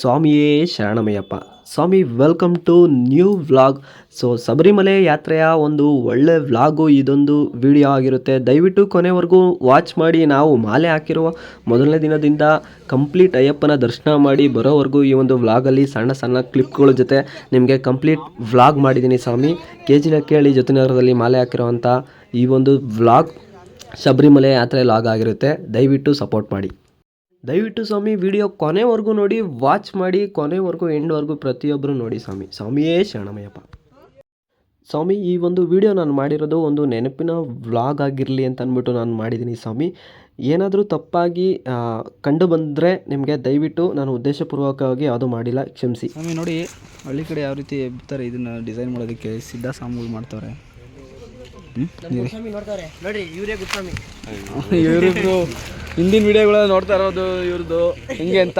ಸ್ವಾಮಿಯೇ ಶರಣಮಯ್ಯಪ್ಪ. ಸ್ವಾಮಿ welcome to new vlog so Sabarimala ಯಾತ್ರೆಯ ಒಂದು ಒಳ್ಳೆ ವ್ಲಾಗು ಇದೊಂದು ವಿಡಿಯೋ ಆಗಿರುತ್ತೆ. ದಯವಿಟ್ಟು ಕೊನೆವರೆಗೂ ವಾಚ್ ಮಾಡಿ. ನಾವು ಮಾಲೆ ಹಾಕಿರುವ ಮೊದಲನೇ ದಿನದಿಂದ ಕಂಪ್ಲೀಟ್ ಅಯ್ಯಪ್ಪನ ದರ್ಶನ ಮಾಡಿ ಬರೋವರೆಗೂ ಈ ಒಂದು ವ್ಲಾಗಲ್ಲಿ ಸಣ್ಣ ಸಣ್ಣ ಕ್ಲಿಪ್ಗಳ ಜೊತೆ ನಿಮಗೆ ಕಂಪ್ಲೀಟ್ ವ್ಲಾಗ್ ಮಾಡಿದ್ದೀನಿ ಸ್ವಾಮಿ. ಕೆ ಜಿ ಕೇಳಿ ಜೊತೆನಗರದಲ್ಲಿ ಮಾಲೆ ಹಾಕಿರುವಂಥ ಈ ಒಂದು ವ್ಲಾಗ್ ಶಬರಿಮಲೆ ಯಾತ್ರೆ ಲಾಗ್ ಆಗಿರುತ್ತೆ. ದಯವಿಟ್ಟು ಸಪೋರ್ಟ್ ಮಾಡಿ. ದಯವಿಟ್ಟು ಸ್ವಾಮಿ ವಿಡಿಯೋ ಕೊನೆವರೆಗೂ ನೋಡಿ ವಾಚ್ ಮಾಡಿ, ಕೊನೆವರೆಗೂ ಎಂಡ್ವರೆಗೂ ಪ್ರತಿಯೊಬ್ಬರು ನೋಡಿ ಸ್ವಾಮಿ. ಸ್ವಾಮಿಯೇ ಶರಣಮಯ್ಯಪ್ಪ. ಸ್ವಾಮಿ, ಈ ಒಂದು ವಿಡಿಯೋ ನಾನು ಮಾಡಿರೋದು ಒಂದು ನೆನಪಿನ ವ್ಲಾಗ್ ಆಗಿರಲಿ ಅಂತ ಅಂದ್ಬಿಟ್ಟು ನಾನು ಮಾಡಿದ್ದೀನಿ ಸ್ವಾಮಿ. ಏನಾದರೂ ತಪ್ಪಾಗಿ ಕಂಡು ಬಂದರೆ ನಿಮಗೆ ದಯವಿಟ್ಟು ನಾನು ಉದ್ದೇಶಪೂರ್ವಕವಾಗಿ ಯಾವುದೂ ಮಾಡಿಲ್ಲ, ಕ್ಷಮಿಸಿ. ಸ್ವಾಮಿ ನೋಡಿ, ಹಳ್ಳಿ ಕಡೆ ಯಾವ ರೀತಿ ಎಬ್ತಾರೆ ಇದನ್ನು ಡಿಸೈನ್ ಮಾಡೋದಕ್ಕೆ ಸಿದ್ಧ ಸಾಮುಗಳು ಮಾಡ್ತಾರೆ ಇವ್ರಿಬ್ರು ಹಿಂದಿನ ವಿಡಿಯೋಗಳ ನೋಡ್ತಾ ಇರೋದು ಇವ್ರದ್ದು. ಹೆಂಗೆ ಅಂತ.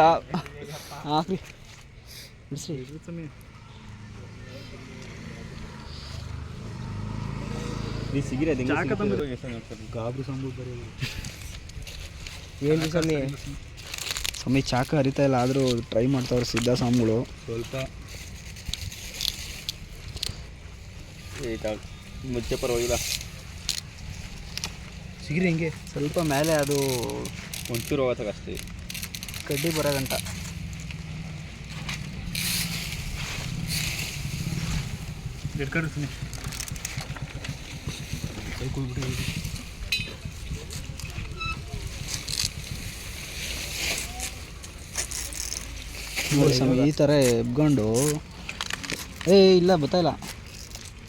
ಏನು ಸ್ವಾಮಿ? ಸ್ವಾಮಿ ಚಾಕ ಹರಿತಾ ಇಲ್ಲ. ಆದರೂ ಟ್ರೈ ಮಾಡ್ತಾವ್ರೆ ಸಿದ್ಧ ಸ್ವಾಮಿಗಳು. ಸ್ವಲ್ಪ. ಮುಚ್ಚೆ ಪರವಾಗಿಲ್ಲ. ಸಿಗಿರಿ ಹಿಂಗೆ. ಸ್ವಲ್ಪ ಮೇಲೆ ಅದು ಒಂಚೂರು ಹೋಗತ್ತಾಗ ತಗಸ್ತೀವಿ ಕಡ್ಡಿ ಬರೋದಂತ ಗಂಟ ನೋಡಿ ಸ್ವಾಮಿ ಈ ಥರ ಎಬ್ಕೊಂಡು. ಏ ಇಲ್ಲ ಗೊತ್ತಾಯಿಲ್ಲ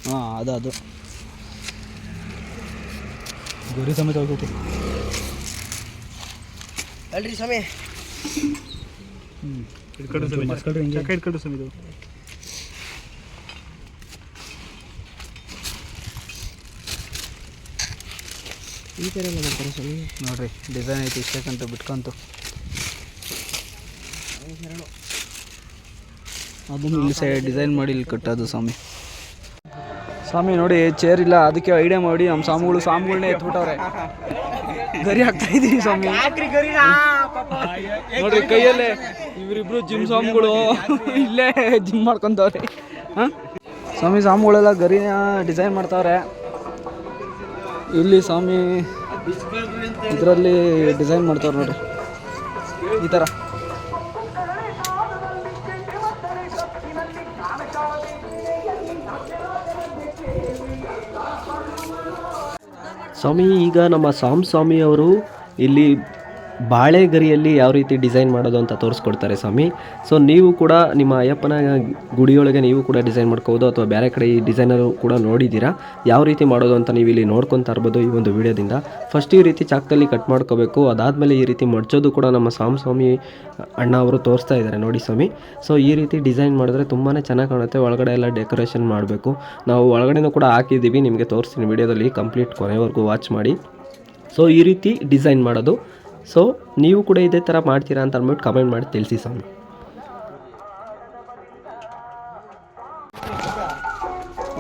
ಹಾಂ ಅದು ಅದು. ಗರಿ ಸಮೇತ ಹೋಗೈತಿ ಅಲ್ರಿ ಇದು ಈ ಥರ ಎಲ್ಲ ಮಾಡ್ತಾರೆ ಸ್ವಾಮಿ? ನೋಡ್ರಿ ಡಿಸೈನ್ ಐತಿ ಇಷ್ಟಕ್ಕಂತ ಬಿಟ್ಕೊಂತು. ಅದನ್ನು ಇಲ್ಲಿ ಸೈಡ್ ಡಿಸೈನ್ ಮಾಡಿ ಇಲ್ಲಿ ಕಟ್ಟೋದು ಸ್ವಾಮಿ. ಸ್ವಾಮಿ ನೋಡಿ ಚೇರ್ ಇಲ್ಲ ಅದಕ್ಕೆ ಐಡಿಯಾ ಮಾಡಿ ನಮ್ಮ ಸ್ವಾಮಿಗಳು ಸ್ವಾಮಿಗಳನ್ನೇ ಎತ್ಬಿಟ್ಟವ್ರೆ ಗರಿ ಹಾಕ್ತಾ ಇದೀವಿ ಸ್ವಾಮಿ. ನೋಡ್ರಿ ಕೈಯಲ್ಲೇ ಇವರಿಬ್ರು ಜಿಮ್ ಸ್ವಾಮಿಗಳು ಇಲ್ಲೇ ಜಿಮ್ ಮಾಡ್ಕೊಂತವ್ರೆ. ಹಾಂ? ಸ್ವಾಮಿ ಸ್ವಾಮಿಗಳೆಲ್ಲ ಗರಿನ ಡಿಸೈನ್ ಮಾಡ್ತಾವ್ರೆ. ಇಲ್ಲಿ ಸ್ವಾಮಿ ಇದರಲ್ಲಿ ಡಿಸೈನ್ ಮಾಡ್ತಾವ್ರೆ ನೋಡ್ರಿ. ಈ ಥರ ಸ್ವಾಮಿ ಈಗ ನಮ್ಮ ಸ್ವಾಮಿ ಅವರು ಇಲ್ಲಿ ಬಾಳೆಗರಿಯಲ್ಲಿ ಯಾವ ರೀತಿ ಡಿಸೈನ್ ಮಾಡೋದು ಅಂತ ತೋರಿಸ್ಕೊಡ್ತಾರೆ ಸ್ವಾಮಿ. ಸೊ ನೀವು ಕೂಡ ನಿಮ್ಮ ಅಯ್ಯಪ್ಪನ ಗುಡಿಯೊಳಗೆ ನೀವು ಕೂಡ ಡಿಸೈನ್ ಮಾಡ್ಕೋಬೋದು ಅಥವಾ ಬೇರೆ ಕಡೆ ಈ ಡಿಸೈನರು ಕೂಡ ನೋಡಿದ್ದೀರಾ? ಯಾವ ರೀತಿ ಮಾಡೋದು ಅಂತ ನೀವು ಇಲ್ಲಿ ನೋಡ್ಕೊತಾ ಇರ್ಬೋದು ಈ ಒಂದು ವಿಡಿಯೋದಿಂದ. ಫಸ್ಟ್ ಈ ರೀತಿ ಚಾಕದಲ್ಲಿ ಕಟ್ ಮಾಡ್ಕೋಬೇಕು. ಅದಾದಮೇಲೆ ಈ ರೀತಿ ಮಡ್ಚೋದು ಕೂಡ ನಮ್ಮ ಸ್ವಾಮ ಸ್ವಾಮಿ ಅಣ್ಣ ಅವರು ತೋರಿಸ್ತಾ ಇದ್ದಾರೆ ನೋಡಿ ಸ್ವಾಮಿ. ಸೊ ಈ ರೀತಿ ಡಿಸೈನ್ ಮಾಡಿದ್ರೆ ತುಂಬಾ ಚೆನ್ನಾಗಿ ಕಾಣುತ್ತೆ. ಒಳಗಡೆ ಎಲ್ಲ ಡೆಕೋರೇಷನ್ ಮಾಡಬೇಕು. ನಾವು ಒಳಗಡೆನೂ ಕೂಡ ಹಾಕಿದ್ದೀವಿ. ನಿಮಗೆ ತೋರಿಸ್ತೀನಿ ವಿಡಿಯೋದಲ್ಲಿ ಕಂಪ್ಲೀಟ್ ಕೊನೆವರೆಗೂ ವಾಚ್ ಮಾಡಿ. ಸೊ ಈ ರೀತಿ ಡಿಸೈನ್ ಮಾಡೋದು. ಸೊ ನೀವು ಕೂಡ ಇದೇ ಥರ ಮಾಡ್ತೀರಾ ಅಂತ ಅಂದ್ಬಿಟ್ಟು ಕಮೆಂಟ್ ಮಾಡಿ ತಿಳಿಸಿ ಸ್ವಾಮಿ.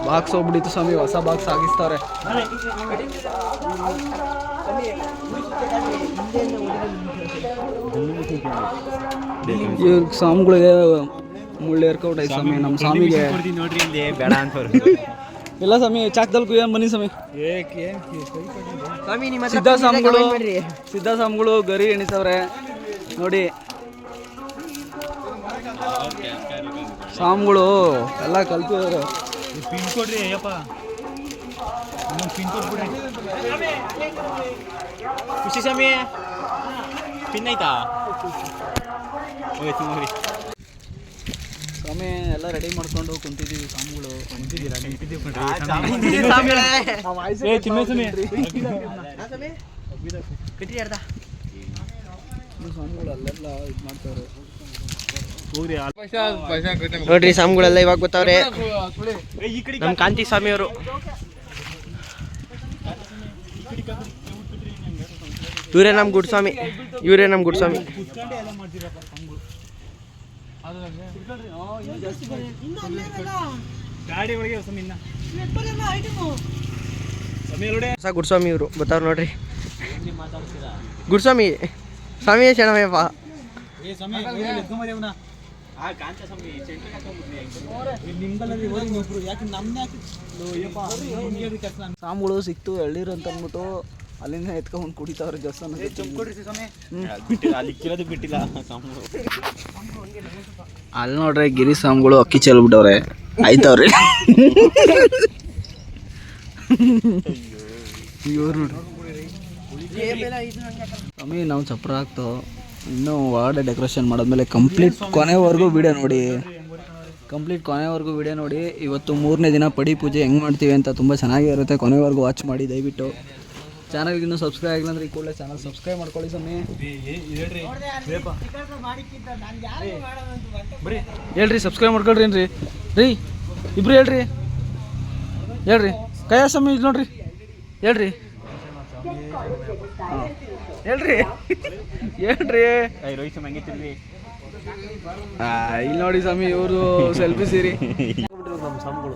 ಬಾಕ್ಸ್ ಹೋಗ್ಬಿಟ್ಟಿತ್ತು ಸ್ವಾಮಿ ಹೊಸ ಬಾಕ್ಸ್ ಆಗಿಸ್ತಾರೆ. ಇವ್ರ ಸ್ವಾಮಿಗಳಿಗೆ ಮುಳ್ಳು ಆಯ್ತು ಸ್ವಾಮಿ ನಮ್ಮ ಸ್ವಾಮಿಗೆ. ನೋಡ್ರಿ ಇಲ್ಲಿ ಬೇಡ ಅಂತ ಇಲ್ಲ ಸ್ವಾಮಿ ಚಾಕ್ದಲ್ಲಿ ಕುಯ್ಯ ಬನ್ನಿ ಸ್ವಾಮಿ. ಸಿದ್ಧ ಸ್ವಾಮಿಗಳು ಸಿದ್ಧ ಸ್ವಾಮಿಗಳು ಗರಿ ಎಣಿಸವ್ರೆ. ನೋಡಿ. ಸ್ವಾಮಿಗಳು ಎಲ್ಲ ಕಲ್ತಿದ್ದಾರೆ. ಪಿನ್ ಕೊಡ್ರಿ ಅಯ್ಯಪ್ಪ ಪಿನ್ ಕೊಟ್ಬಿಡ್ರಿ ಖುಷಿ ಸ್ವಾಮಿ. ಪಿನ್ ಆಯ್ತಾ? ಸ್ವಾಮಿ ಎಲ್ಲ ರೆಡಿ ಮಾಡ್ಕೊಂಡು ಕುಂತಿದ್ದೀವಿ ಸ್ವಾಮಿಗಳು. ಕುಂತಿದ್ದೀರಾ? ಸ್ವಾಮಿಗಳು ಅಲ್ಲೆಲ್ಲ ಇದು ಮಾಡ್ತಾರೆ. ನೋಡ್ರಿ ಸ್ವಾಮಿಗಳೆಲ್ಲ ಇವಾಗ ಗೊತ್ತವ್ರೆ ನಮ್ಮ ಕಾಂತಿ ಸ್ವಾಮಿ ಅವರು. ಇವರೇ. ನಮ್ಮ ಗುಡ್ಸ್ವಾಮಿ. ಇವರೇ ಗುಡ್ ಗುಡ್ಸ್ವಾಮಿ ಗಾಡಿ ಒಳಗೆ ಸ್ವಾಮಿ ಇನ್ನ ಹೊಸ ಗುಡ್ಸ್ವಾಮಿ ಇವರು ಬರ್ತಾರ ನೋಡ್ರಿ. ಗುಡ್ಸ್ವಾಮಿ ಸ್ವಾಮಿ ಹಾಕೊಂಡ್ಬಿಟ್ರಿ ಸಾಂಬುಗಳು ಸಿಕ್ತು ಎಳ್ಳಿರು ಅಂತ ಅಂದ್ಬಿಟ್ಟು ಅಲ್ಲಿಂದ ಎತ್ಕೊಂಡು ಕುಡಿತಾವ್ರೆ ದೇವಸ್ಥಾನ ಬಿಟ್ಟಿಲ್ಲ ಅಲ್ಲಿ ನೋಡ್ರಿ ಬಿಟ್ಟಿಲ್ಲ ಅಲ್ಲಿ ನೋಡ್ರೆ ಗಿರಿ ಸ್ವಾಮಿಗಳು ಅಕ್ಕಿ ಚೆಲ್ಬಿಟ್ಟವ್ರೆ. ಆಯ್ತವ್ರಿ. ಇವ್ರು ನೋಡ್ರಿ. ಸ್ವಾಮಿ ನಾವು ಚಪ್ರ ಹಾಕ್ತೋ. ಇನ್ನೂ ವಾರ್ಡ್ ಡೆಕೋರೇಷನ್ ಮಾಡಿದ್ಮೇಲೆ ಕಂಪ್ಲೀಟ್ ಕೊನೆವರೆಗೂ ವಿಡಿಯೋ ನೋಡಿ. ಕಂಪ್ಲೀಟ್ ಕೊನೆವರೆಗೂ ವಿಡಿಯೋ ನೋಡಿ. ಇವತ್ತು ಮೂರನೇ ದಿನ ಪಡಿ ಪೂಜೆ ಹೆಂಗೆ ಮಾಡ್ತೀವಿ ಅಂತ ತುಂಬ ಚೆನ್ನಾಗಿರುತ್ತೆ. ಕೊನೆವರೆಗೂ ವಾಚ್ ಮಾಡಿ ದಯವಿಟ್ಟು. ಚಾನಲ್ಗೆ ಇನ್ನೂ ಸಬ್ಸ್ಕ್ರೈಬ್ ಆಗಿಲ್ಲ ಅಂದ್ರೆ ಈ ಕೂಡಲೇ ಚಾನಲ್ ಸಬ್ಸ್ಕ್ರೈಬ್ ಮಾಡ್ಕೊಳ್ಳಿ ಸ್ವಾಮಿ. ಹೇಳ್ರಿ. ಸಬ್ಸ್ಕ್ರೈಬ್ ಮಾಡ್ಕೊಳ್ರಿ ಏನ್ರಿ? ರೀ ಇಬ್ರು ಹೇಳ್ರಿ. ಹೇಳ್ರಿ. ಕೈಯ ಸ್ವಾಮಿ ಇದು ನೋಡ್ರಿ. ಹೇಳ್ರಿ. ಹಾಂ. ಹೇಳ್ರಿ. ಹೇಳ್ರಿ. ಇಲ್ಲಿ ನೋಡಿ ಸ್ವಾಮಿ ಇವರು ಸೆಲ್ಫಿ ಸೀರಿ. ನಮ್ಮ ಸ್ವಾಮಿಗಳು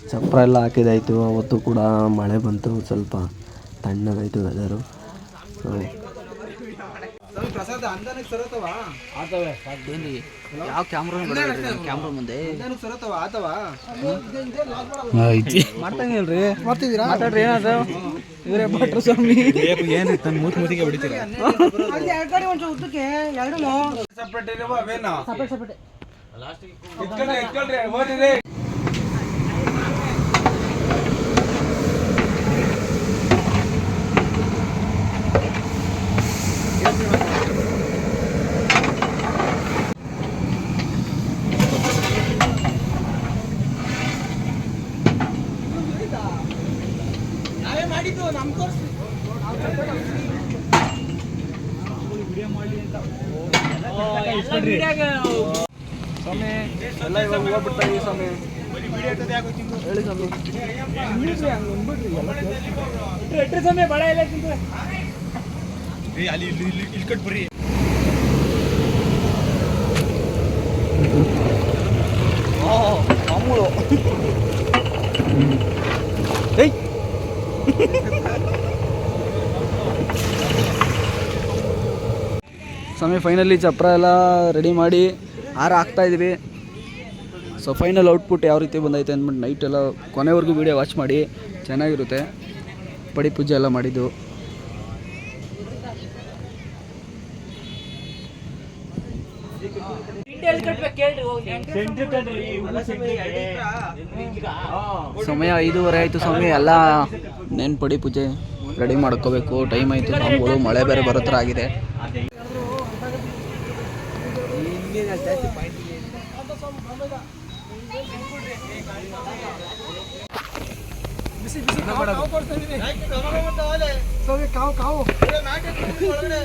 ಚಪ್ರ ಎಲ್ಲ ಹಾಕಿದಾಯಿತು ಅವತ್ತು ಕೂಡ ಮಳೆ ಬಂತು ಸ್ವಲ್ಪ ತಣ್ಣಗಾಯಿತು ವೆದರು ಯಾವ ಕ್ಯಾಮ್ರಾ ಕ್ಯಾಮ್ರಾ ಮುಂದೆ ಮಾಡ್ತಂಗಿಲ್ರಿ ಮಾಡ್ತಿದ್ದೀರಾ ಮಾತಾಡ್ರಿ ಏನಾದ್ರು ಇವರೇ ಭಟ್ರು ಸ್ವಾಮಿ ತನ್ನ ಮೂತಿ ಮೂತಿಗೆ ಎಲ್ಲ ಇವಾಗ ಹೋಗ್ಬಿಡ್ತಾ ಇದೀವಿ ಸ್ವಾಮಿ ಹೇಳಿ ಸ್ವಾಮಿ ಅಲ್ಲಿ ಇಲ್ಲಿ ಅಲ್ಲಿ ಇಲ್ಲಿ ಕಟ್ ಬರ್ರಿ ಮಾಮೂಲು ಏಯ್ ಸ್ವಾಮಿ ಫೈನಲಿ ಚಪ್ರ ಎಲ್ಲ ರೆಡಿ ಮಾಡಿ ಹಾರ ಹಾಕ್ತಾ ಇದ್ವಿ. ಸೊ ಫೈನಲ್ ಔಟ್ಪುಟ್ ಯಾವ ರೀತಿ ಬಂದೈತೆ ಅಂದ್ಬಿಟ್ಟು ನೈಟ್ ಎಲ್ಲ ಕೊನೆವರೆಗೂ ವೀಡಿಯೋ ವಾಚ್ ಮಾಡಿ. ಚೆನ್ನಾಗಿರುತ್ತೆ. ಪಡಿ ಪೂಜೆ ಎಲ್ಲ ಮಾಡಿದ್ದು. ಸಮಯ ಐದೂವರೆ ಆಯಿತು ಸ್ವಾಮಿ ಎಲ್ಲ ನೇನು ಪಡಿ ಪೂಜೆ ರೆಡಿ ಮಾಡ್ಕೋಬೇಕು. ಟೈಮ್ ಆಯ್ತು ನಮ್ಗಳು ಮಳೆ ಬೇರೆ ಬರೋ ಥರ ಆಗಿದೆ. ಅಭಿಷೇಕ ಕಾವು ಕಾವು. ಪ್ರಿಯನೇ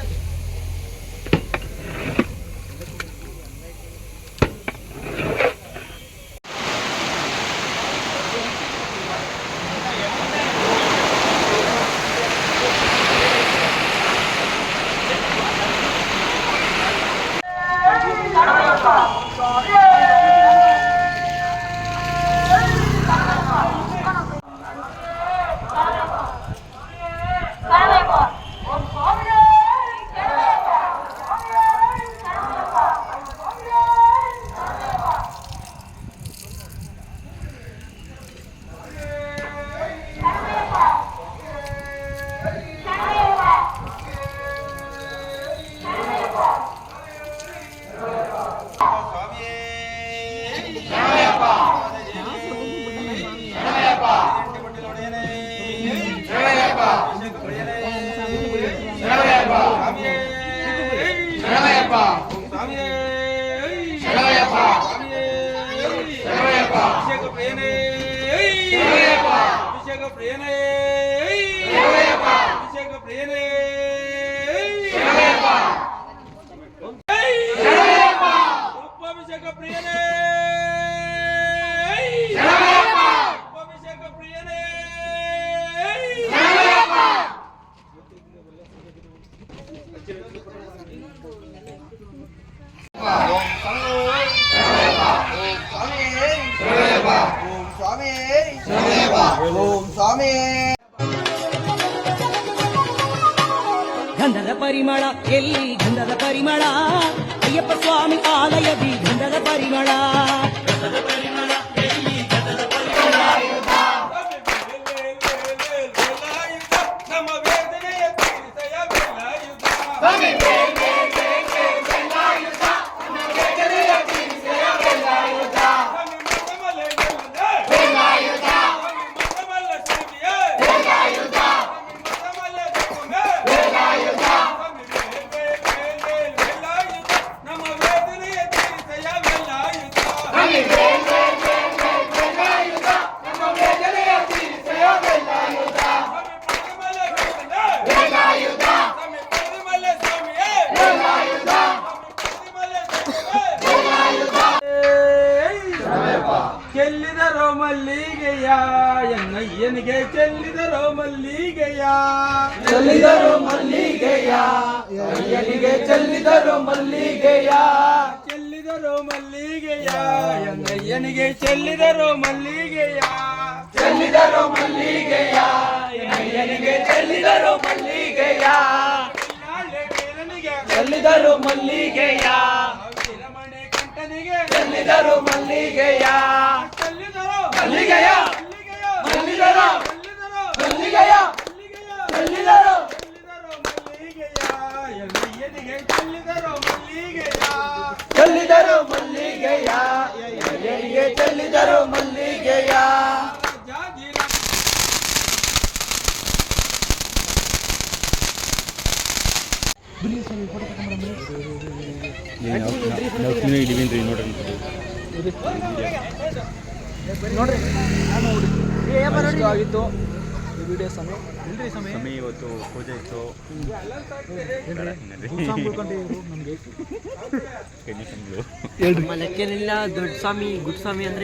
ಮಲ್ಲಿಗೆಯ ಎನ್ನಯ್ಯನಿಗೆ ಚೆಲ್ಲಿದರೋ ಮಲ್ಲಿಗೆಯ. ಚೆಲ್ಲಿದರು ಮಲ್ಲಿಗೆಯ. ಎನ್ನಯ್ಯನಿಗೆ ಚೆಲ್ಲಿದರೋ ಮಲ್ಲಿಗೆಯ. ಚೆಲ್ಲಿದರೋ ಮಲ್ಲಿಗೆಯ. ವೀರಮಣಿ ಕಂಠನಿಗೆ ಚೆಲ್ಲಿದರು ಮಲ್ಲಿಗೆಯ. ಚೆಲ್ಲಿದರು ಮಲ್ಲಿಗೆಯ. ಮಲ್ಲಿಗೆಯ. ಮಲ್ಲಿಗೆಯ. ಚೆಲ್ಲಿದರು ಚೆಲ್ಲಿದರು ಮಲ್ಲಿಗೆಯ. ಎಲ್ಲಿಯನಿಗೆ ಚೆಲ್ಲಿದರು ಮಲ್ಲಿಗೆಯ. ಚೆಲ್ಲಿದರು ಮಲ್ಲಿಗೆಯ ಎಲ್ಲಿಗೆ ಚೆಲ್ಲಿದರು ಮಲ್ಲಿಗೆಯ? ನೋಡ್ರಿ ನೋಡ್ರಿ ಆಗಿತ್ತು. ಈ ವಿಡಿಯೋ ಸಮಯ. ಸಮಯ. ಇವತ್ತು ಪೂಜೆ ಇತ್ತು. ಲೆಕ್ಕೇನಿಲ್ಲ ದೊಡ್ಡ ಸ್ವಾಮಿ ಗುಡ್ ಸ್ವಾಮಿ ಅಂದರೆ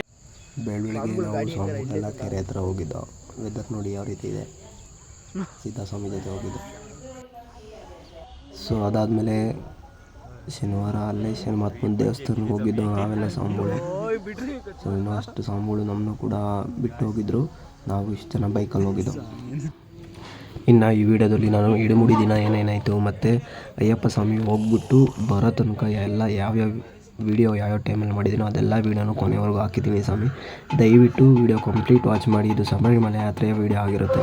ಬೆಳಗ್ಗೆ ನಾವು ಕೆರೆ ಹತ್ರ ಹೋಗಿದ್ದೋ. ವೆದರ್ ನೋಡಿ ಯಾವ ರೀತಿ ಇದೆ. ಸೀತಾ ಸ್ವಾಮಿ ಜೊತೆ ಹೋಗಿದ್ದ. ಸೊ ಅದಾದ್ಮೇಲೆ ಶನಿವಾರ ಅಲ್ಲೇ ಶನಿಮಾತ್ಮನ ದೇವಸ್ಥಾನಕ್ಕೆ ಹೋಗಿದ್ದು ನಾವೆಲ್ಲ ಸ್ವಾಮಿಗಳು. ಸೊ ಇನ್ನೂ ಅಷ್ಟು ಸ್ವಾಮಿಗಳು ನಮ್ಮನ್ನು ಕೂಡ ಬಿಟ್ಟು ಹೋಗಿದ್ರು. ನಾವು ಇಷ್ಟು ಜನ ಬೈಕಲ್ಲಿ ಹೋಗಿದ್ದು ಇನ್ನು ಈ ವಿಡಿಯೋದಲ್ಲಿ ನಾನು ಇಡಮುಡಿ ದಿನ ಏನೇನಾಯಿತು ಮತ್ತು ಅಯ್ಯಪ್ಪ ಸ್ವಾಮಿ ಹೋಗ್ಬಿಟ್ಟು ಬರೋ ತನಕ ಎಲ್ಲ ಯಾವ್ಯಾವ ವಿಡಿಯೋ ಯಾವ್ಯಾವ ಟೈಮಲ್ಲಿ ಮಾಡಿದ್ದೀನೋ ಅದೆಲ್ಲ ವಿಡಿಯೋನು ಕೊನೆವರೆಗೂ ಹಾಕಿದ್ದೀನಿ ಸ್ವಾಮಿ. ದಯವಿಟ್ಟು ವಿಡಿಯೋ ಕಂಪ್ಲೀಟ್ ವಾಚ್ ಮಾಡಿ. ಇದು ಶಬರಿಮಲೆ ಯಾತ್ರೆಯ ವಿಡಿಯೋ ಆಗಿರುತ್ತೆ.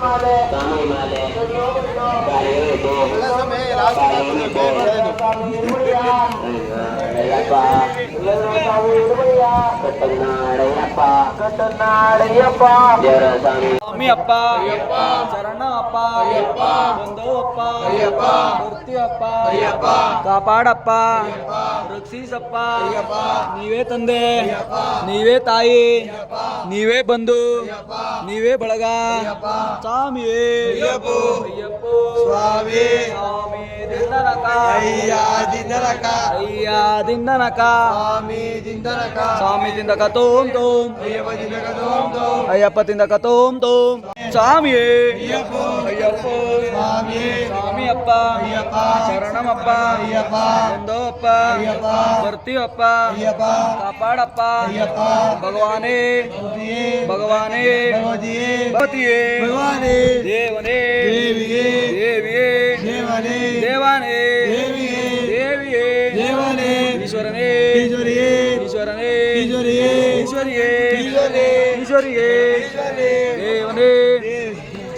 ಸ್ವಾಮಿ ಅಪ್ಪ ಚರಣ ಅಪ್ಪ ಬಂದು ಅಪ್ಪ ಬರ್ತೀವಪ್ಪ ಕಾಪಾಡಪ್ಪ. ರಕ್ಷಿಸಪ್ಪ. ನೀವೇ ತಂದೆ. ನೀವೇ ತಾಯಿ. ನೀವೇ ಬಂಧು. ನೀವೇ ಬಳಗ. ಸ್ವಾಮಿಯೇ. ಅಯ್ಯಪ್ಪ. ಸ್ವಾಮಿ. ಸ್ವಾಮಿ ದಿಂದನಕ ಅಯ್ಯ ದಿಂದನಕ ಅಯ್ಯ स्वामी जिंदनका स्वामी तोम तोम। अय्यप्पा जिंदका तोम तोम। स्वामी अय्यप स्वामी स्वामी अप्पा। शरणम अप्पा। अय्यप्पा। भगवाने भगवाने भगवतीये भगवाने देवने देविये देविये देवाने ईश्वरने ಈಶ್ವರಿಯೇ ಈಶ್ವರಿಯೇ ದೇವನೇ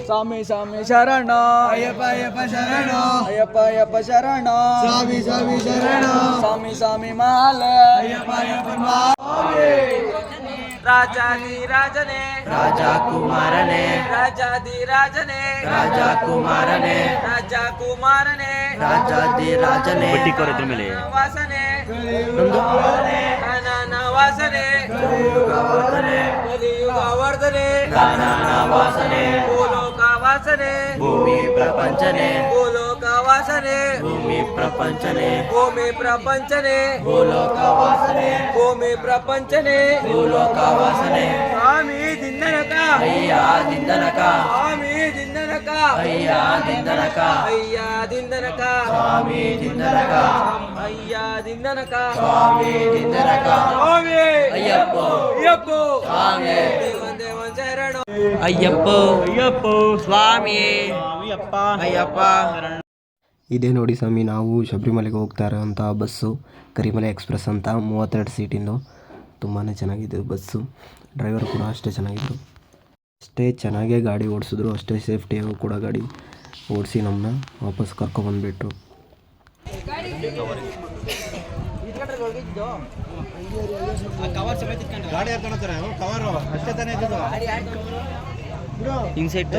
ಸ್ವಾಮಿ ಸ್ವಾಮಿ ಶರಣ ಅಯ್ಯಪ್ಪ ಅಯ್ಯಪ್ಪ ಶರಣ ಅಯ್ಯಪ್ಪ ಅಯ್ಯಪ್ಪ ಶರಣ ಸ್ವಾಮಿ ಸ್ವಾಮಿ ಶರಣ ಸ್ವಾಮಿ ಸ್ವಾಮಿ ಮಾಲ ಅಯ್ಯಪ್ಪ ಅಯ್ಯಪ್ಪ ರಾಜಾದಿ ರಾಜನೇ ರಾಜ ಕುಮಾರನೇ ರಾಜಾದಿ ರಾಜನೇ ರಾಜ ಕುಮಾರನೇ ರಾಜ ಕುಮಾರನೇ ರಾಜಾದಿ ರಾಜನೇ ಬಟ್ಟಿ ಕೊರದ್ರ वासने. कलियुगावर्धने गोलोका वासने. भूमी प्रपंचने. गोलो వాసనే. భూమి ప్రపంచనే. భూమి ప్రపంచనే. భూలోక వాసనే భూమి ప్రపంచనే. భూలోక వాసనే స్వామి దిందనక అయ్యా దిందనక స్వామి దిందనక అయ్యా దిందనక అయ్యా దిందనక స్వామి దిందనక అయ్యా దిందనక స్వామి దిందనక స్వామి. అయ్యప్పో. అయ్యప్పో. స్వామి. దేవం శరణం. అయ్యప్పో. అయ్యప్పో. స్వామి. అయ్యప్ప అయ్యప్ప. ಇದೇ ನೋಡಿ ಸ್ವಾಮಿ, ನಾವು ಶಬರಿಮಲೆಗೆ ಹೋಗ್ತಾ ಇರೋವಂಥ ಬಸ್ಸು, ಕರಿಮಲೆ ಎಕ್ಸ್ಪ್ರೆಸ್ ಅಂತ ಮೂವತ್ತೆರಡು ಸೀಟಿಂದು ತುಂಬಾ ಚೆನ್ನಾಗಿದೆ ಬಸ್ಸು. ಡ್ರೈವರ್ ಕೂಡ ಅಷ್ಟೇ ಚೆನ್ನಾಗಿದ್ರು. ಅಷ್ಟೇ ಚೆನ್ನಾಗೇ ಗಾಡಿ ಓಡಿಸಿದ್ರು, ಅಷ್ಟೇ ಸೇಫ್ಟಿಯಾಗೂ ಕೂಡ ಗಾಡಿ ಓಡಿಸಿ ನಮ್ಮನ್ನ ವಾಪಸ್ ಕರ್ಕೊಬಂದುಬಿಟ್ರು ಇನ್ಸೈಟ್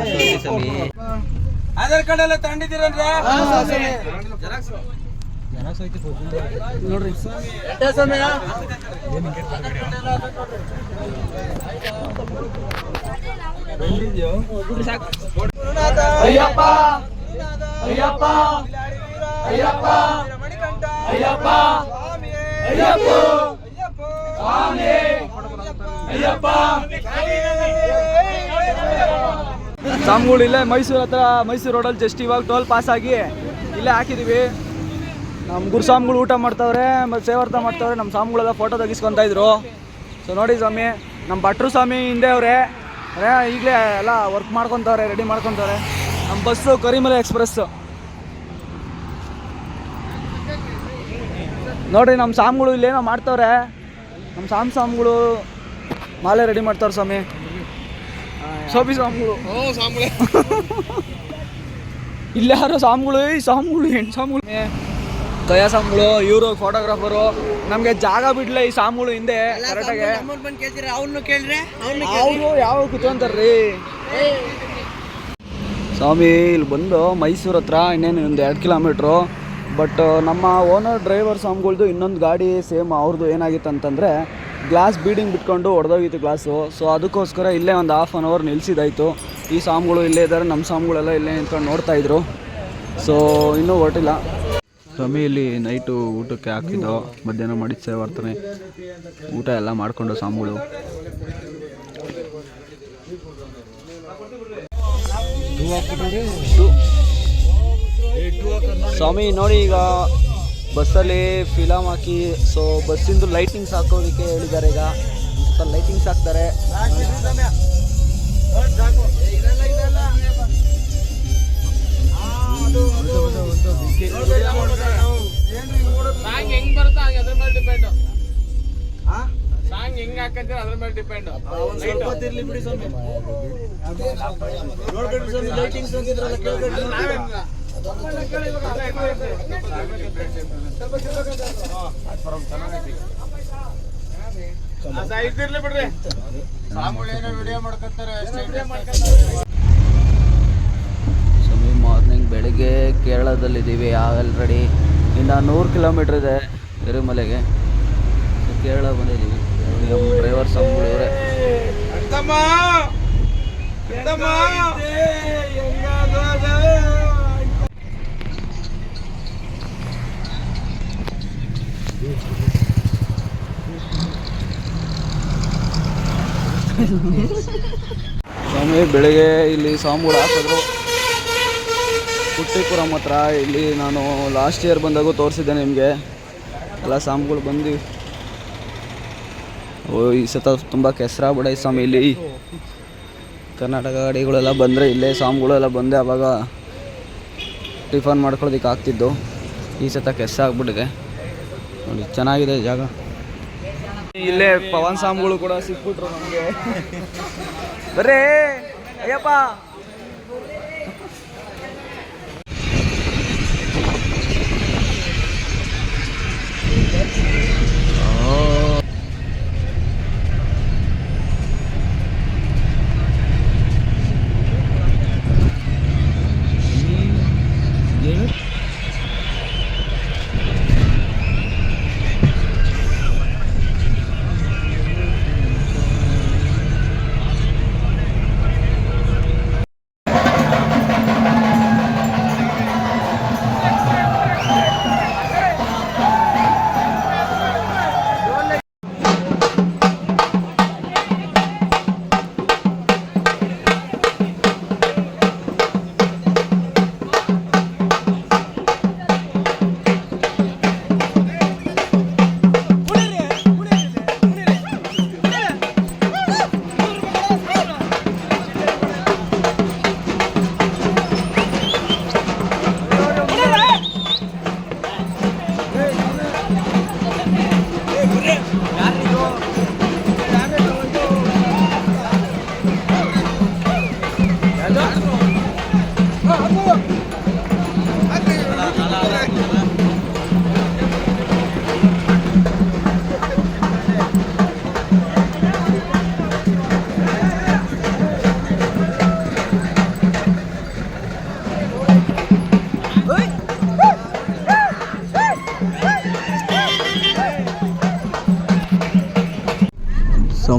ಆಧಾರ್ ಕಾರ್ಡ್ ಎಲ್ಲ ತಗೊಂಡಿದ್ದೀರನ್ರಿ? ನೋಡ್ರಿ. ಅಯ್ಯಪ್ಪ. ಅಯ್ಯಪ್ಪ. ಅಯ್ಯಪ್ಪ. ಅಯ್ಯಪ್ಪ. ಅಯ್ಯಪ್ಪ. ಸ್ವಾಮಿ. ಅಯ್ಯಪ್ಪ. ಸಾಮ್ಗಳು ಇಲ್ಲೇ ಮೈಸೂರು ಹತ್ರ, ಮೈಸೂರು ರೋಡಲ್ಲಿ ಜಸ್ಟ್ ಇವಾಗ ಟೋಲ್ ಪಾಸ್ ಆಗಿ ಇಲ್ಲೇ ಹಾಕಿದ್ದೀವಿ ನಮ್ಮ ಗುರುಸ್ವಾಮಿಗಳು ಊಟ ಮಾಡ್ತಾವ್ರೆ, ಮತ್ತು ಸೇವಾರ್ಥ ಮಾಡ್ತಾವ್ರೆ ನಮ್ಮ ಸ್ವಾಮಿಗಳೆಲ್ಲ ಫೋಟೋ ತೆಗಿಸ್ಕೊತಾ ಇದ್ರು. ಸೊ ನೋಡಿ ಸ್ವಾಮಿ ನಮ್ಮ ಭಟ್ರು ಸ್ವಾಮಿ ಹಿಂದೆ ಅವರೇ. ಈಗಲೇ ಎಲ್ಲ ವರ್ಕ್ ಮಾಡ್ಕೊತವ್ರೆ ರೆಡಿ ಮಾಡ್ಕೊತವ್ರೆ. ನಮ್ಮ ಬಸ್ಸು ಕರಿಮಲೆ ಎಕ್ಸ್ಪ್ರೆಸ್ಸು ನೋಡಿರಿ ನಮ್ಮ ಸ್ವಾಮಿಗಳು ಇಲ್ಲೇನೋ ಮಾಡ್ತಾವ್ರೆ. ನಮ್ಮ ಸಾಮ್ ಸ್ವಾಮಿಗಳು ಮಾಲೆ ರೆಡಿ ಮಾಡ್ತಾವ್ರೆ ಸ್ವಾಮಿ. ಸೋಬಿ ಸಾಮ್ಗಳು ಇಲ್ಲ ಯಾರೋ ಸಾಮ್ಗಳು ಈ ಸಾಮ್ಗಳು ಹೆಣ್ಣು ಸಾಮ್ಗಳು ಕಯಾ ಸಾಮ್ಗಳು ಇವರು ಫೋಟೋಗ್ರಾಫರು ನಮಗೆ ಜಾಗ ಬಿಡ್ಲೆ ಈ ಸಾಮ್ಗಳು ಹಿಂದೆ ಕರೆಕ್ಟಾಗಿ ಅವರು ಯಾವ ಕುತ್ಕೊಂತಾರ್ರಿ? ಸ್ವಾಮಿ ಇಲ್ಲಿ ಬಂದು ಮೈಸೂರು ಹತ್ರ ಇನ್ನೇನು ಒಂದು ಎರಡು ಕಿಲೋಮೀಟ್ರು ಬಟ್ ನಮ್ಮ ಓನರ್ ಡ್ರೈವರ್ ಸ್ವಾಮಿಗಳ್ದು ಇನ್ನೊಂದು ಗಾಡಿ ಸೇಮ್ ಅವ್ರದ್ದು ಏನಾಗಿತ್ತು ಅಂತಂದರೆ ಗ್ಲಾಸ್ ಬೀಡಿಂಗ್ ಬಿಟ್ಕೊಂಡು ಹೊಡೆದೋಗಿತ್ತು ಗ್ಲಾಸು. ಸೊ ಅದಕ್ಕೋಸ್ಕರ ಇಲ್ಲೇ ಒಂದು ಹಾಫ್ ಆನ್ ಅವರ್ ನಿಲ್ಲಿಸಿದಾಯಿತು ಈ ಸಾಮ್ಗಳು ಇಲ್ಲೇ ಇದ್ದಾರೆ ನಮ್ಮ ಸಾಮ್ಗಳೆಲ್ಲ ಇಲ್ಲೇ ನಿಂತ್ಕೊಂಡು ನೋಡ್ತಾಯಿದ್ರು ಸೊ ಇನ್ನೂ ಹೊರಟಿಲ್ಲ. ಸ್ವಾಮಿ ಇಲ್ಲಿ ನೈಟು ಊಟಕ್ಕೆ ಹಾಕಿದ್ದು ಮಧ್ಯಾಹ್ನ ಮಾಡಿದ ಸೇವಾರ್ತನೆ ಊಟ ಎಲ್ಲ ಮಾಡಿಕೊಂಡು ಸಾಮ್ಗಳು. ಸ್ವಾಮಿ ನೋಡಿ ಈಗ ಬಸ್ಸಲ್ಲಿ ಫಿಲಮ್ ಹಾಕಿ ಸೊ ಬಸ್ಸಿಂದು ಲೈಟಿಂಗ್ಸ್ ಹಾಕೋದಕ್ಕೆ ಹೇಳಿದ್ದಾರೆ ಈಗ. ಸ್ವಲ್ಪ ಲೈಟಿಂಗ್ಸ್ ಹಾಕ್ತಾರೆ. ಸಾಂಗ್ ಹೆಂಗ್ ಬರುತ್ತೋ ಹಂಗೆ ಅದ್ರ ಮೇಲೆ ಡಿಪೆಂಡ್ ಸಾಂಗ್ ಹೆಂಗ್ ಇದ್ದಿರ್ಲಿ ಬಿಡ್ರಿ ಏನೋ ವಿಡಿಯೋ ಮಾಡ್ಕೊತಾರೆ ಮಾರ್ನಿಂಗ್ ಬೆಳಿಗ್ಗೆ ಕೇರಳದಲ್ಲಿದ್ದೀವಿ ಆಲ್ರೆಡಿ ಇನ್ನು ನೂರು ಕಿಲೋಮೀಟ್ರ್ ಇದೆ ತಿರುಮಲೆಗೆ ಕೇರಳ ಬಂದಿದ್ದೀವಿ ನಮ್ಮ ಡ್ರೈವರ್ ಸ್ವಾಮಿಗಳು ಇವರೇ ಬೆಳಿಗ್ಗೆ ಇಲ್ಲಿ ಸ್ವಾಮಿಗಳು ಹಾಕಿದ್ರು. ಕುಟ್ಟಿಪುರಂ ಹತ್ರ ಇಲ್ಲಿ ನಾನು ಲಾಸ್ಟ್ ಇಯರ್ ಬಂದಾಗೂ ತೋರಿಸಿದ್ದೆ ನಿಮಗೆ. ಎಲ್ಲ ಸ್ವಾಮಿಗಳು ಬಂದು ಓ, ಈ ಸತ ತುಂಬ ಕೆಸರಾಗ್ಬಿಡ ಸ್ವಾಮಿ ಇಲ್ಲಿ. ಕರ್ನಾಟಕ ಗಾಡಿಗಳೆಲ್ಲ ಬಂದರೆ ಇಲ್ಲೇ ಸ್ವಾಮಿಗಳೆಲ್ಲ ಬಂದೆ ಆವಾಗ ಟಿಫನ್ ಮಾಡ್ಕೊಳ್ಳೋದಕ್ಕೆ ಆಗ್ತಿದ್ದು. ಈ ಸತ ಆಗ್ಬಿಟ್ಟಿದೆ. ನೋಡಿ, ಚೆನ್ನಾಗಿದೆ ಜಾಗ. ಇಲ್ಲೇ ಪವನ್ ಸ್ವಾಮಿಗಳು ಕೂಡ ಸಿಕ್ಬಿಟ್ರು ನಮಗೆ. ಬರ್ರೇ ಅಯ್ಯಪ್ಪ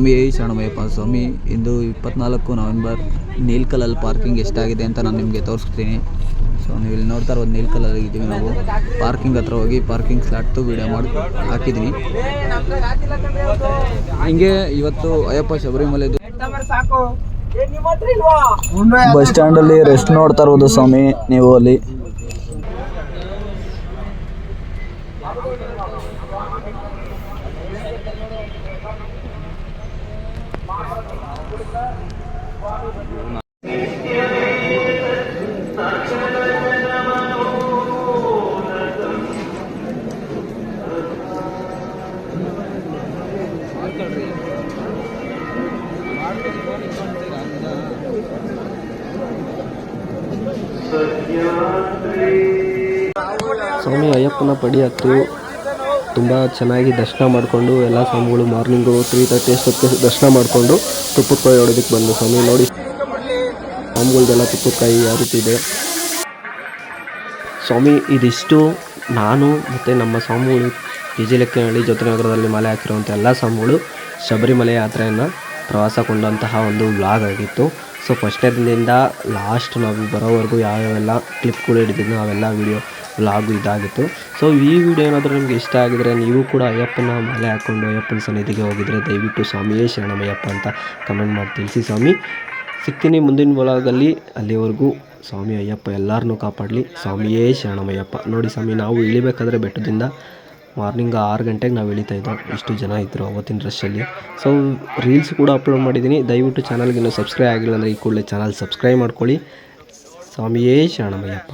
ಸ್ವಾಮಿ ಶರಣಮಯ್ಯಪ್ಪ ಸ್ವಾಮಿ, ಇಂದು ಇಪ್ಪತ್ನಾಲ್ಕು ನವೆಂಬರ್ ನೀಲ್ಕಲಲ್ಲಿ ಪಾರ್ಕಿಂಗ್ ಎಷ್ಟಾಗಿದೆ ಅಂತ ನಾನು ನಿಮಗೆ ತೋರಿಸ್ತೀನಿ. ಸೊ ನೀವು ಇಲ್ಲಿ ನೋಡ್ತಾ ಇರೋದು ನೀಲ್ಕಲಲ್ಲಿ ಇದ್ದೀವಿ ನಾವು. ಪಾರ್ಕಿಂಗ್ ಹತ್ರ ಹೋಗಿ ಪಾರ್ಕಿಂಗ್ ಸ್ಲಾಟ್ದು ವೀಡಿಯೋ ಮಾಡಿ ಹಾಕಿದ್ದೀನಿ ಹಿಂಗೆ ಇವತ್ತು ಅಯ್ಯಪ್ಪ ಶಬರಿಮಲೆದು ಬಸ್ ಸ್ಟ್ಯಾಂಡಲ್ಲಿ ರೆಸ್ಟ್ ನೋಡ್ತಾ ಇರೋದು ಸ್ವಾಮಿ, ನೀವು ಅಲ್ಲಿ. ಸ್ವಾಮಿ ಅಯ್ಯಪ್ಪನ ಪಡಿ ಹತ್ತು ತುಂಬ ಚೆನ್ನಾಗಿ ದರ್ಶನ ಮಾಡಿಕೊಂಡು, ಎಲ್ಲ ಸ್ವಾಮಿಗಳು ಮಾರ್ನಿಂಗು ತ್ರೀ ತರ್ಟಿ ಅಷ್ಟೊತ್ತಿಗೆ ದರ್ಶನ ಮಾಡಿಕೊಂಡು ತುಪ್ಪದಕಾಯಿ ಹೊಡೋದಕ್ಕೆ ಬಂದು ಸ್ವಾಮಿ, ನೋಡಿ. ಸ್ವಾಮಿಗಳ್ದೆಲ್ಲ ತುಪ್ಪದಕಾಯಿ ಯಾವ ರೀತಿ ಇದೆ. ಸ್ವಾಮಿ, ಇದಿಷ್ಟು ನಾನು ಮತ್ತು ನಮ್ಮ ಸ್ವಾಮಿಗಳು ಪಿ ಜಿ ಜ್ಯೋತಿನಗರದಲ್ಲಿ ಮಾಲೆ ಹಾಕಿರುವಂಥ ಎಲ್ಲ ಸ್ವಾಮಿಗಳು ಶಬರಿಮಲೆ ಯಾತ್ರೆಯನ್ನು ಪ್ರವಾಸ ಕೊಂಡಂತಹ ಒಂದು ವ್ಲಾಗ್ ಆಗಿತ್ತು. ಸೊ, ಫಸ್ಟ್ ದಿನದಿಂದ ಲಾಸ್ಟ್ ನಾವು ಬರೋವರೆಗೂ ಯಾವ್ಯಾವೆಲ್ಲ ಕ್ಲಿಪ್ಗಳು ಹಿಡಿದಿದ್ದು ಅವೆಲ್ಲ ವೀಡಿಯೋ ವ್ಲಾಗು ಇದಾಗಿತ್ತು. ಸೊ ಈ ವಿಡಿಯೋ ಏನಾದರೂ ನಿಮಗೆ ಇಷ್ಟ ಆಗಿದರೆ ನೀವು ಕೂಡ ಅಯ್ಯಪ್ಪನ ಮಲೆ ಹಾಕ್ಕೊಂಡು ಅಯ್ಯಪ್ಪನ ಸನ್ನಿಧಿಗೆ ಹೋಗಿದರೆ ದಯವಿಟ್ಟು ಸ್ವಾಮಿಯೇ ಶರಣಮಯ್ಯಪ್ಪ ಅಂತ ಕಮೆಂಟ್ ಮಾಡಿ ತಿಳಿಸಿ ಸ್ವಾಮಿ. ಸಿಗ್ತೀನಿ ಮುಂದಿನ ವ್ಲಾಗಲ್ಲಿ ಅಲ್ಲಿವರೆಗೂ ಸ್ವಾಮಿ ಅಯ್ಯಪ್ಪ ಎಲ್ಲರನ್ನೂ ಕಾಪಾಡಲಿ. ಸ್ವಾಮಿಯೇ ಶರಣಮಯ್ಯಪ್ಪ. ನೋಡಿ ಸ್ವಾಮಿ, ನಾವು ಇಳಿಬೇಕಾದ್ರೆ ಬೆಟ್ಟದಿಂದ ಮಾರ್ನಿಂಗ್ ಆರು ಗಂಟೆಗೆ ನಾವು ಇಳಿತಾ ಇದ್ದೋ ಇಷ್ಟು ಜನ ಇದ್ದರು ಅವತ್ತಿನ ರಶಲ್ಲಿ ಸೊ ರೀಲ್ಸ್ ಕೂಡ ಅಪ್ಲೋಡ್ ಮಾಡಿದ್ದೀನಿ. ದಯವಿಟ್ಟು ಚಾನಲ್ಗೆ ಇನ್ನೂ ಸಬ್ಸ್ಕ್ರೈಬ್ ಆಗಿಲ್ಲ ಅಂದರೆ ಈ ಕೂಡಲೇ ಚಾನಲ್ ಸಬ್ಸ್ಕ್ರೈಬ್ ಮಾಡ್ಕೊಳ್ಳಿ. ಸ್ವಾಮಿಯೇ ಶರಣಮಯ್ಯಪ್ಪ.